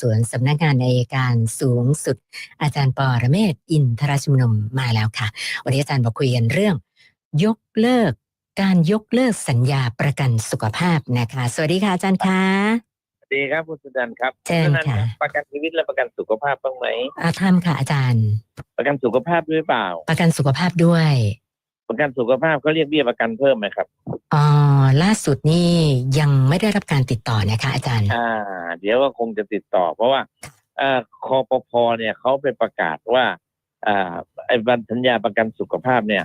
สวนสำนักงานอัยการสูงสุด อาจารย์ปอระเมศวร์อินทรชุมนุมมาแล้วค่ะ วันนี้อาจารย์บอกคุยกันเรื่อง ยกเลิก การยกเลิกสัญญาประกันสุขภาพนะคะ สวัสดีค่ะอาจารย์คะสวัสดีครับคุณสุนันท์ครับเชิญณสุนันท์ค่ะประกันชีวิตและประกันสุขภาพบ้างไหมอาทำค่ะอาจารย์ ประกันสุขภาพด้วยเปล่า ประกันสุขภาพด้วย ประกันสุขภาพเขาเรียกเบี้ยประกันเพิ่มไหมครับอ๋อล่าสุดนี่ยังไม่ได้รับการติดต่อนะคะอาจารย์ อ่า เดี๋ยวก็คงจะติดต่อ เพราะว่าเอ่อคอปพเนี่ยเขาไปประกาศว่าอ่าไอ้บันสัญญาประกันสุขภาพเนี่ย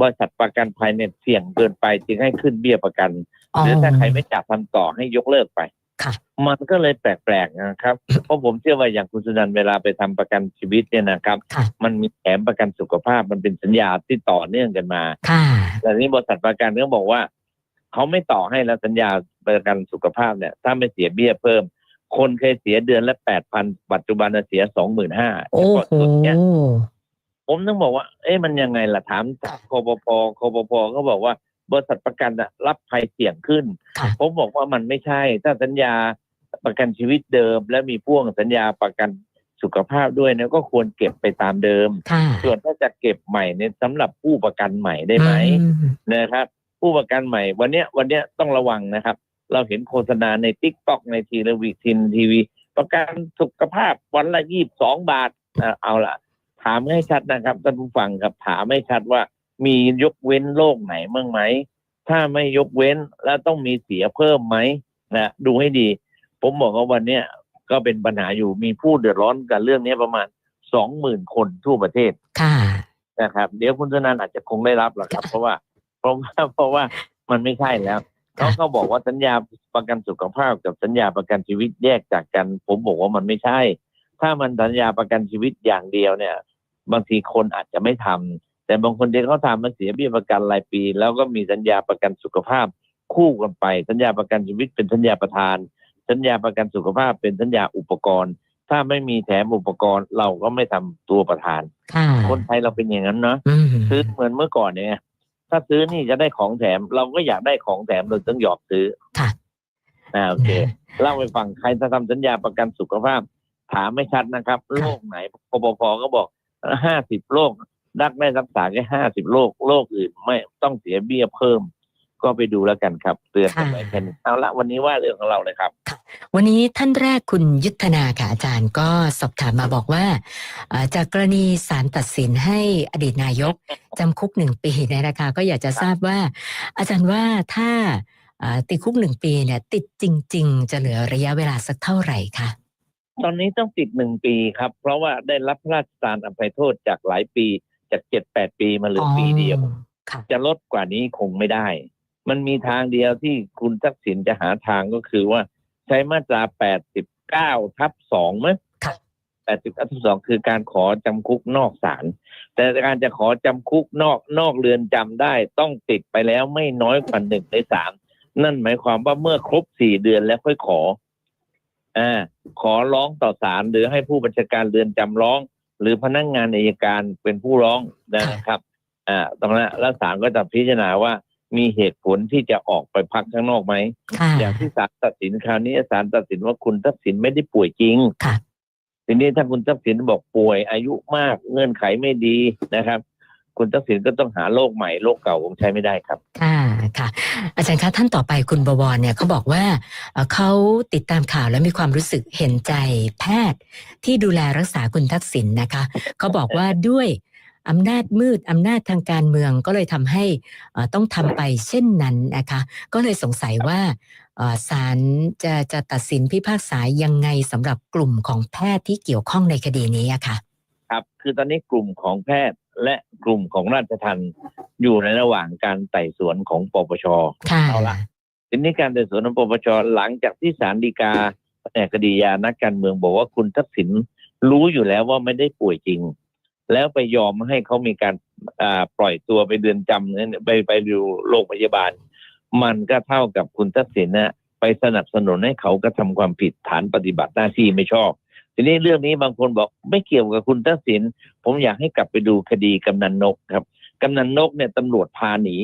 บริษัทประกันภัยเนี่ยเสี่ยงเกินไปจึงให้ขึ้นเบี้ยประกัน หรือถ้าใครไม่จัดทำต่อให้ยกเลิกไป ค่ะ มันก็เลยแปลกๆนะครับ เพราะผมเชื่อว่าอย่างคุณสุนันท์เวลาไปทำประกันชีวิตเนี่ยนะครับค่ะมันมีแถมประกันสุขภาพมันเป็นสัญญาที่ต่อเนื่องกันมาค่ะแต่นี้บริษัทประกันก็บอกว่าเขาไม่ต่อให้แล้วสัญญาประกันสุขภาพเนี่ย ถ้าไม่เสียเบี้ยเพิ่ม คนเคยเสียเดือนละแปดพันปัจจุบันน่ะเสียสองหมื่นห้าโอ้โหส่วนเนี้ยผมต้องบอกว่า เอ๊ะมันยังไงล่ะถามจากคอปพคอปพก็บอกว่า บริษัทประกันน่ะรับภัยเสี่ยงขึ้นค่ะผมบอกว่ามันไม่ใช่ ถ้าสัญญาประกันชีวิตเดิม และมีพ่วงสัญญาประกันสุขภาพด้วยเนี่ยก็ควรเก็บไปตามเดิมค่ะส่วนถ้าจะเก็บใหม่เนี่ยสำหรับผู้ประกันใหม่ได้ไหมอืมนะครับ ผู้ประกันใหม่ วันเนี้ยวันเนี้ยต้องระวังนะครับ เราเห็นโฆษณาในทิกตอกในทีวีทินทีวี ประกันสุขภาพวันละยี่บสองบาทอะเอาละถามให้ชัดนะครับท่านผู้ฟังครับถามให้ชัดว่า มียกเว้นโรคไหนบ้างไหม ถ้าไม่ยกเว้นแล้วต้องมีเสียเพิ่มไหมนะดูให้ดี ผมบอกว่าวันเนี้ยก็เป็นปัญหาอยู่มีผู้เดือดร้อนกับเรื่องนี้ประมาณสองหมื่นคนทั่วประเทศค่ะนะครับ เดี๋ยวคุณธนันอาจจะคงได้รับหรอกครับ เพราะว่าเพราะว่าเพราะว่ามันไม่ใช่แล้วเขาก็บอกว่าสัญญาประกันสุขภาพกับสัญญาประกันชีวิตแยกจากกัน ผมบอกว่ามันไม่ใช่ ถ้ามันสัญญาประกันชีวิตอย่างเดียวเนี่ย บางทีคนอาจจะไม่ทำ แต่บางคนที่เขาทำมันเสียเบี้ยประกันรายปี แล้วก็มีสัญญาประกันสุขภาพคู่กันไป สัญญาประกันชีวิตเป็นสัญญาประธาน สัญญาประกันสุขภาพเป็นสัญญาอุปกรณ์ ถ้าไม่มีแถมอุปกรณ์เราก็ไม่ทำตัวประธานค่ะคนไทยเราเป็นอย่างนั้นเนาะอืมซื้อเหมือนเมื่อก่อนเนี่ยถ้าซื้อนี่จะได้ของแถม เราก็อยากได้ของแถมเราต้องยอมซื้อค่ะอ่าโอเคเล่าไปฟังใครจะทำสัญญาประกันสุขภาพ ถามไม่ชัดนะครับ โรคไหนปปพก็บอกห้าสิบโรค รักได้รักษาแค่ห้าสิบโรคโรคอื่นไม่ต้องเสียเบี้ยเพิ่ม ก็ไปดูแล้วกันครับ เตือนกันไว้แค่นี้เอาละวันนี้ว่าเรื่องของเราเลยครับ วันนี้ท่านแรกคุณยุทธนาค่ะอาจารย์ก็สอบถามมาบอกว่าเอ่อจากกรณีศาลตัดสินให้อดีตนายกจำคุกหนึ่งปีเนี่ยนะคะก็อยากจะทราบว่า อาจารย์ว่าถ้าเอ่อติดคุกหนึ่งปีเนี่ยติดจริง ๆ จะเหลือระยะเวลาสักเท่าไหร่คะตอนนี้ต้องติดหนึ่งปีครับ เพราะว่าได้รับพระราชทานอภัยโทษจากหลายปี จากเจ็ดแปดปีมาเหลือปีเดียวอ๋อค่ะ จะลดกว่านี้คงไม่ได้ มันมีทางเดียวที่คุณทักษิณจะหาทางก็คือว่า ใช้มาตรา89ทับ2มั้ยค่ะ89ทับ2คือการขอจำคุกนอกศาลแต่การจะขอจำคุกนอกนอกเรือนจำได้ ต้องติดไปแล้วไม่น้อยกว่าหนึ่งในสามนั่นหมายความว่าเมื่อครบสี่เดือนแล้วค่อยขออ่าขอร้องต่อศาลหรือให้ผู้บัญชาการเรือนจำร้อง หรือพนักงานอัยการเป็นผู้ร้องนะครับอ่าตรงนั้นแล้วศาลก็จะพิจารณาว่ามีเหตุผลที่จะออกไปพักข้างนอกไหมค่ะอย่างที่ศาลตัดสินคราวนี้ศาลตัดสินว่าคุณทักษิณไม่ได้ป่วยจริงค่ะทีนี้ถ้าคุณทักษิณบอกป่วยอายุมากเงื่อนไขไม่ดีนะครับ คุณทักษิณก็ต้องหาโรคใหม่โรคเก่าคงใช้ไม่ได้ครับค่ะค่ะ อาจารย์คะท่านต่อไปคุณบวรเนี่ยเขาบอกว่าเอ่อเขาติดตามข่าวแล้วมีความรู้สึกเห็นใจแพทย์ที่ดูแลรักษาคุณทักษิณนะคะเขาบอกว่าด้วยอำนาจมืดอำนาจทางการเมืองก็เลยทำให้เอ่อต้องทำไปเช่นนั้นนะคะ ก็เลยสงสัยว่าเอ่อศาลจะจะตัดสินพิพากษายังไงสำหรับกลุ่มของแพทย์ที่เกี่ยวข้องในคดีนี้อะค่ะ ครับ คือตอนนี้กลุ่มของแพทย์ และกลุ่มของราชทัณฑ์อยู่ในระหว่างการไต่สวนของปปชค่ะเอาละทีนี้การไต่สวนของปปชหลังจากที่ศาลฎีกาแผนกคดียานักการเมืองบอกว่าคุณทักษิณรู้อยู่แล้วว่าไม่ได้ป่วยจริง แล้วไปยอมให้เขามีการอ่าปล่อยตัวไปเดือนจำเนี่ยไปไปดูโรงพยาบาล มันก็เท่ากับคุณทักษิณนะไปสนับสนุนให้เขากระทำความผิดฐานปฏิบัติหน้าที่ไม่ชอบ ทีนี้เรื่องนี้บางคนบอกไม่เกี่ยวกับคุณทักษิณผมอยากให้กลับไปดูคดีกำนันนกครับกำนันนกเนี่ยตำรวจพาหนี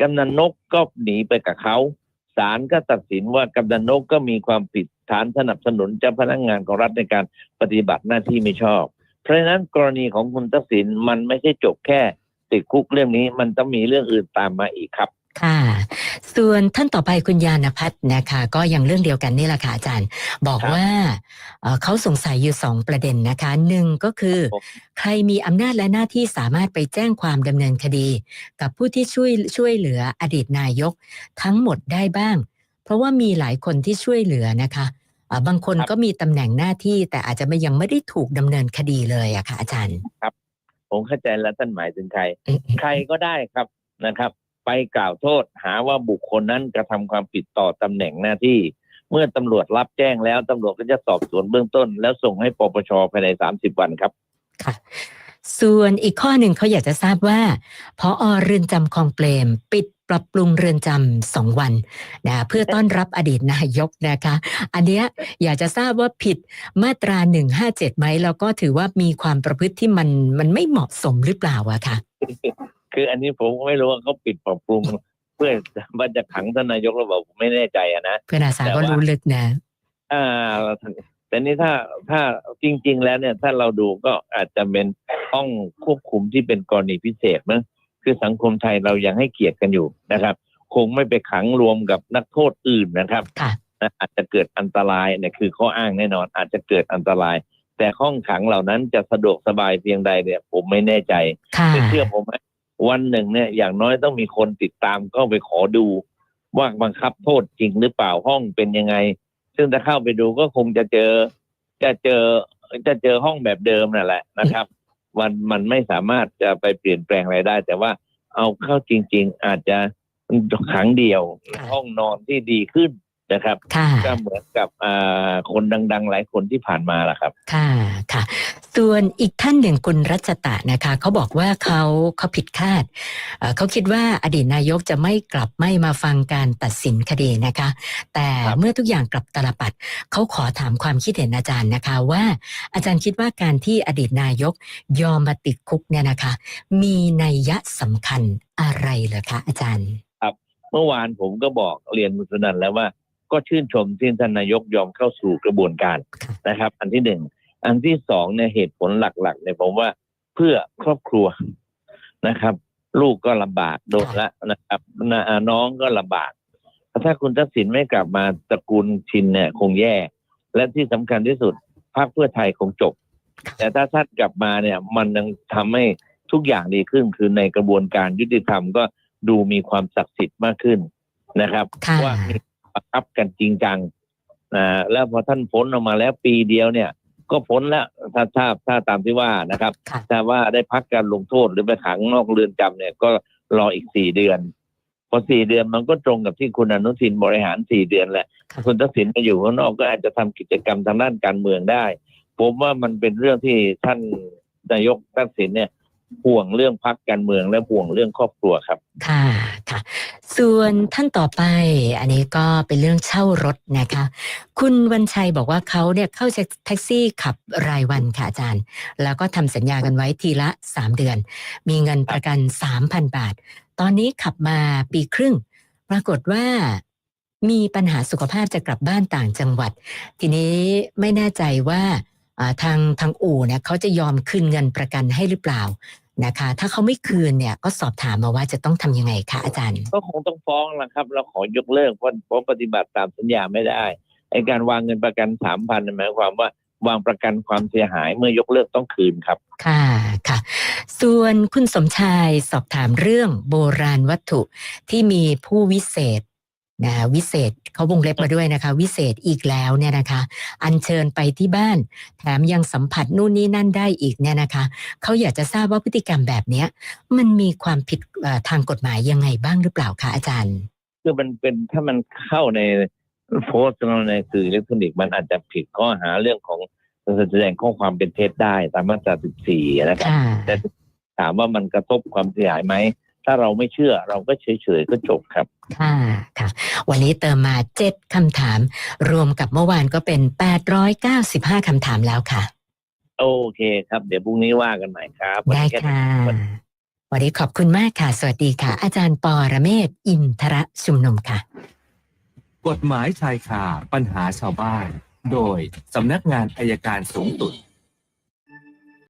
กำนันนกก็หนีไปกับเขาศาลก็ตัดสินว่ากำนันนกก็มีความผิดฐานสนับสนุนเจ้าพนักงานของรัฐในการปฏิบัติหน้าที่ไม่ชอบ เพราะฉะนั้นกรณีของคุณทักษิณมันไม่ใช่จบแค่ติดคุกเรื่องนี้มันต้องมีเรื่องอื่นตามมาอีกครับ ค่ะ ส่วนท่านต่อไปคุณยานพัฒน์นะคะ ก็ยังเรื่องเดียวกันนี่แหละค่ะอาจารย์ บอกครับว่าเอ่อเขาสงสัยอยู่สองประเด็นนะคะหนึ่งก็คือผมใครมีอำนาจและหน้าที่สามารถไปแจ้งความดำเนินคดี กับผู้ที่ช่วยช่วยเหลืออดีตนายก ทั้งหมดได้บ้าง เพราะว่ามีหลายคนที่ช่วยเหลือนะคะอ่าบางคนครับ ก็มีตำแหน่งหน้าที่แต่อาจจะไม่ยังไม่ได้ถูกดำเนินคดีเลยอะค่ะอาจารย์ผมเข้าใจแล้วท่านหมายถึงใครใครก็ได้ครับนะครับ ไปกล่าวโทษ หาว่าบุคคลนั้นกระทำความผิดต่อตำแหน่งหน้าที่ เมื่อตำรวจรับแจ้งแล้วตำรวจก็จะสอบสวนเบื้องต้น แล้วส่งให้ปปชภายใน30วันครับค่ะส่วนอีกข้อหนึ่งเขาอยากจะทราบว่าพอเรือนจำคลองเปรม ปิดปรับปรุงเรือนจำสองวันนะเพื่อต้อนรับอดีตนายกนะคะ อันเนี้ยอยากจะทราบว่าผิดมาตราหนึ่งห้าเจ็ดไหมแล้วก็ถือว่ามีความประพฤติที่มันมันไม่เหมาะสมหรือเปล่าอะคะ คืออันนี้ผมก็ไม่รู้ว่าเขาปิดปรับปรุง เพื่อว่าจะขังท่านนายกหรือเปล่าผมไม่แน่ใจอะนะเพื่อนอาสาแต่ก็ว่ารู้ลึกนะอ่าแต่นี่ถ้าถ้าจริง ๆ แล้วเนี่ย ถ้าเราดูก็อาจจะเป็นห้องควบคุมที่เป็นกรณีพิเศษมั้งคือสังคมไทยเรายังให้เกียรติกันอยู่นะครับ คงไม่ไปขังรวมกับนักโทษอื่นนะครับค่ะนะอาจจะเกิดอันตรายเนี่ยคือข้ออ้างแน่นอน อาจจะเกิดอันตราย แต่ห้องขังเหล่านั้นจะสะดวกสบายเพียงใดเนี่ย ผมไม่แน่ใจค่ะแต่เชื่อผมไหม วันหนึ่งเนี่ยอย่างน้อยต้องมีคนติดตามเข้าไปขอดู ว่าบังคับโทษจริงหรือเปล่าห้องเป็นยังไง ซึ่งถ้าเข้าไปดูก็คงจะเจอ จะเจอจะเจอห้องแบบเดิมนั่นแหละนะครับ มันมันไม่สามารถจะไปเปลี่ยนแปลงอะไรได้ แต่ว่าเอาเข้าจริง ๆ อาจจะขังเดียวค่ะห้องนอนที่ดีขึ้น นะครับค่ะก็เหมือนกับอ่าคนดัง ๆ หลายคนที่ผ่านมาล่ะครับ ค่ะค่ะ ส่วนอีกท่านหนึ่งคุณรัชตะนะคะเขาบอกว่าเขาเขาผิดคาดเอ่อเขาคิดว่าอดีตนายกจะไม่กลับไม่มาฟังการตัดสินคดีนะคะ แต่ครับเมื่อทุกอย่างกลับตลปัดเขาขอถามความคิดเห็นอาจารย์นะคะว่า อาจารย์คิดว่าการที่อดีตนายกยอมมาติดคุกเนี่ยนะคะ มีนัยยะสำคัญอะไรเหรอคะอาจารย์เมื่อวานผมก็บอกเรียนคุณสนันแล้วว่า ก็ชื่นชมที่ท่านนายกยอมเข้าสู่กระบวนการค่ะนะครับ อันที่หนึ่งอันที่สองเนี่ยเหตุผลหลักๆเนี่ยผมว่าเพื่อครอบครัวนะครับ ลูกก็ลำบากโดนละนะครับนะอ่าน้องก็ลำบากถ้าคุณทักษิณไม่กลับมาตระกูลชินเนี่ยคงแย่ และที่สำคัญที่สุดพรรคเพื่อไทยคงจบ แต่ถ้าท่านกลับมาเนี่ย มันยังทำให้ทุกอย่างดีขึ้น คือในกระบวนการยุติธรรมก็ดูมีความศักดิ์สิทธิ์มากขึ้นนะครับค่ะว่ามี ประคับกันจริงจังอ่าแล้วพอท่านพ้นออกมาแล้วปีเดียวเนี่ย ก็พ้นแล้วถ้าถ้าถ้าตามที่ว่านะครับค่ะถ้าว่าได้พักการลงโทษหรือไปขังนอกเรือนจำเนี่ยก็รออีกสี่เดือน พอสี่เดือนมันก็ตรงกับที่คุณอนุทินบริหารสี่เดือนแหละค่ะคุณทักษิณมาอยู่ข้างนอกก็อาจจะทำกิจกรรมทางด้านการเมืองได้ ผมว่ามันเป็นเรื่องที่ท่านนายกทักษิณเนี่ย ห่วงเรื่องพักการเมืองและห่วงเรื่องครอบครัวครับ ค่ะค่ะ ส่วนท่านต่อไป อันนี้ก็เป็นเรื่องเช่ารถนะคะ คุณวันชัยบอกว่าเขาเนี่ยเข้าแท็กซี่ขับรายวันค่ะอาจารย์ แล้วก็ทำสัญญากันไว้ทีละ 3 เดือน มีเงินประกัน 3,000 บาท ตอนนี้ขับมาปีครึ่ง ปรากฏว่ามีปัญหาสุขภาพจะกลับบ้านต่างจังหวัด ทีนี้ไม่แน่ใจว่าอ่า ทางทางอู่เนี่ยเขาจะยอมคืนเงินประกันให้หรือเปล่านะคะ ถ้าเขาไม่คืนเนี่ยก็สอบถามมาว่าจะต้องทำยังไงคะอาจารย์ ก็คงต้องฟ้องแหละครับ เราขอยกเลิกเพราะเพราะปฏิบัติตามสัญญาไม่ได้ไอการวางเงินประกันสามพันหมายความว่าวางประกันความเสียหายเมื่อยกเลิกต้องคืนครับ ค่ะค่ะ ส่วนคุณสมชายสอบถามเรื่องโบราณวัตถุที่มีผู้วิเศษ นะวิเศษเขาวงเล็บมาด้วยนะคะ วิเศษอีกแล้วเนี่ยนะคะ อัญเชิญไปที่บ้าน แถมยังสัมผัสนู่นนี่นั่นได้อีกเนี่ยนะคะเขาอยากจะทราบว่าพฤติกรรมแบบเนี้ย มันมีความผิดเอ่อทางกฎหมายยังไงบ้างหรือเปล่าคะอาจารย์คือมันเป็นถ้ามันเข้าในโพสต์ในสื่ออิเล็กทรอนิกส์มันอาจจะผิดข้อหาเรื่องของแสดงข้อความเป็นเท็จได้ตามมาตรา 14 นะครับค่ะแต่ถามว่ามันกระทบความเสียหายไหม ถ้าเราไม่เชื่อเราก็เฉยๆก็จบครับ ค่ะค่ะ วันนี้เติมมาเจ็ดคำถาม รวมกับเมื่อวานก็เป็น895คำถามแล้วค่ะ โอเคครับ เดี๋ยวพรุ่งนี้ว่ากันใหม่ครับได้วันนี้แค่ะวันวันนี้ขอบคุณมากค่ะ สวัสดีค่ะ อาจารย์ปอระเมศอินทระชุมนุมค่ะ กฎหมายชายคาปัญหาชาวบ้าน โดยสำนักงานอายการสูงสุด